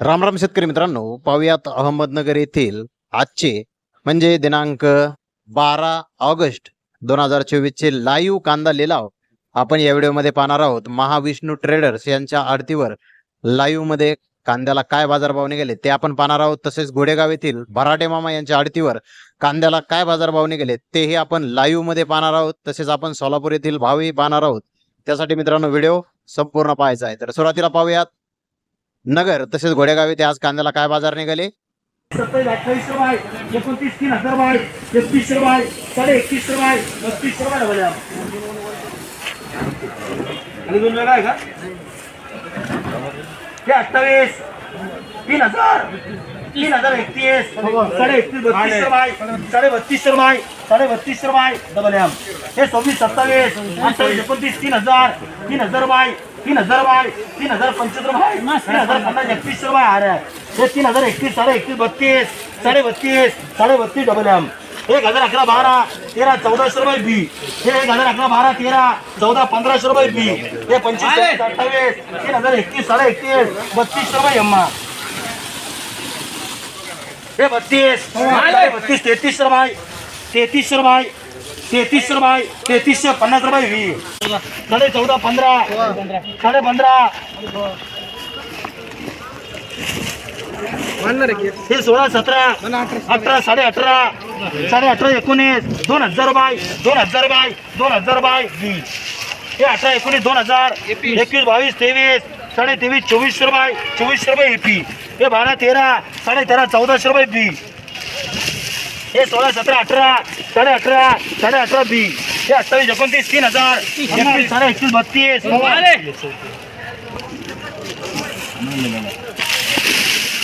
रामराम शेतकरी मित्रांनो पाहुयात अहमदनगर येथील आजचे म्हणजे दिनांक बारा ऑगस्ट दोन हजार चोवीसचे लाईव्ह कांदा लिलाव आपण या व्हिडिओमध्ये पाहणार आहोत. महाविष्णू ट्रेडर्स यांच्या आडतीवर लाईव्हमध्ये कांद्याला काय बाजारभाव निघाले ते आपण पाहणार आहोत. तसेच घोडेगाव येथील भराटे मामा यांच्या आडतीवर कांद्याला काय बाजारभाव निघाले तेही आपण लाईव्हमध्ये पाहणार आहोत. तसेच आपण सोलापूर येथील भावही पाहणार आहोत. त्यासाठी मित्रांनो व्हिडिओ संपूर्ण पाहायचा आहे. तर सुरुवातीला पाहूयात नगर तसेच घोडेगाव येथे आज कांद्याला काय बाजार निघाले? सत्तावीस अठ्ठावीस रुपये. एकोणतीस तीन हजार एकतीस रुपये. साडे एकतीस रुपये. बत्तीस रुपये आणि दोन वेळा आहे का? हे अठ्ठावीस. तीन हजार. तीन हजार एकतीस. साडे एकतीस बत्तीस रुपये. साडे बत्तीस रुपये. साडे बत्तीस रुपये डबल एम हे सव्वीस सत्तावीस. अठ्ठावीस एकोणतीस तीन हजार. तीन हजार रुपये. तीन हजार रुपये तीन हजार रुपये तीन हजार पन्नास एकतीस आ रहा है तीन हजार एकतीस साडे एकतीस बत्तीस साडे बत्तीस साडे बत्तीस डबल एम एक हजार अकरा बारा तेरा चौदाशे रुपये बी हे एक हजार अकरा बारा तेरा चौदा पंधराशे रुपये बी हे पंचवीस अठ्ठावीस तीन हजार एकतीस साडे एकतीस बत्तीस रुपये एम्मा हे बत्तीस बत्तीस तेहतीस रुपये तेहतीस रुपये तेहतीस रुपये तेहतीसशे पन्नास रुपये वी साडे चौदा पंधरा साडे पंधरा हे सोळा सतरा अठरा साडे अठरा साडे अठरा एकोणीस. दोन हजार रुपये दोन हजार रुपये दोन हजार रुपये वीस हे अठरा एकोणीस दोन हजार. एकवीस बावीस तेवीस. साडे तेवीस चोवीस रुपये चोवीस रुपये एपी हे बारा तेरा. साडे तेरा चौदाशे रुपये बी हे सोळा सतरा अठरा. साडे अठरा साडे अठरा बी हे अठ्ठावीस एकोणतीस तीन हजार एकवीस साडे एकतीस बत्तीस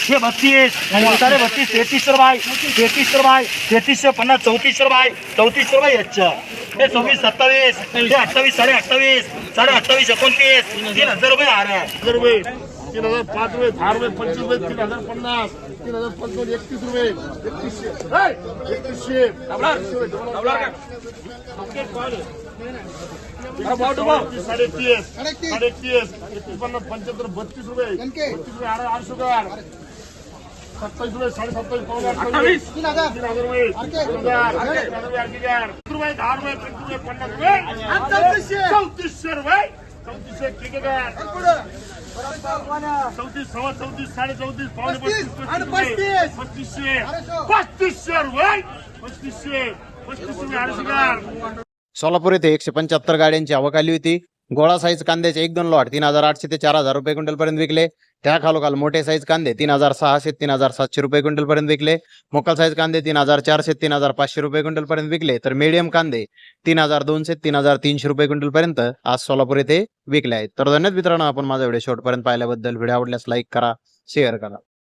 हे बत्तीस साडे बत्तीस तेहतीस रुपये तेहतीस रुपये तेहतीसशे पन्नास चौतीस रुपये चौतीस रुपये याच्या हे सव्वीस सत्तावीस हे अठ्ठावीस साडे अठ्ठावीस साडे अठ्ठावीस एकोणतीस तीन हजार रुपये आ रहा है हजार रुपये तीन हज़ार पाच रुपये दहा रुपये पंचवीस रुपये तीन हज़ार पन्नास तीन हज़ार पंचावन्न एकतीस रुपये एकतीसशे! एकतीसशे साडे तीस साडे एकतीस पन्नास पंच्याहत्तर बत्तीस रुपये बत्तीस रुपये आठ आठशे रुपये सत्तावीस रुपये साडे सत्तावीस पावणे अठ्ठावीस तीन हज़ार। तीन हज़ार रुपये तीन हज़ार तीन हज़ार रुपये आणखी द्या. किती रुपये दहा रुपये। पंचवीस रुपये पन्नास रुपये चौतीसशे रुपये ठीक आहे चौतीस सव्वा चौतीस साडे चौतीस पावणे पस्तीस पस्तीस पस्तीसशे रुपये. सोलापूर येथे एकशे पंच्याहत्तर गाड्यांची आवक आली होती. गोळा साईज कांद्याचे एक दोन लॉट तीन हजार आठशे ते चार हजार रुपये क्विंटल पर्यंत विकले. त्या खालोखाल मोठे साईज कांदे तीन हजार सहाशे तीन हजार सातशे रुपये क्विंटल पर्यंत विकले. मोकल साईज कांदे तीन हजार चारशे तीन हजार पाचशे रुपये क्विंटल पर्यंत विकले. तर मीडियम कांदे तीन हजार दोनशे तीन हजार तीनशे रुपये क्विंटल पर्यंत आज सोलापूर येथे विकले आहेत. तर धन्यवाद मित्रांनो आपण माझा व्हिडिओ शेवटपर्यंत पाहिल्याबद्दल. व्हिडिओ आवडल्यास लाईक करा शेअर करा.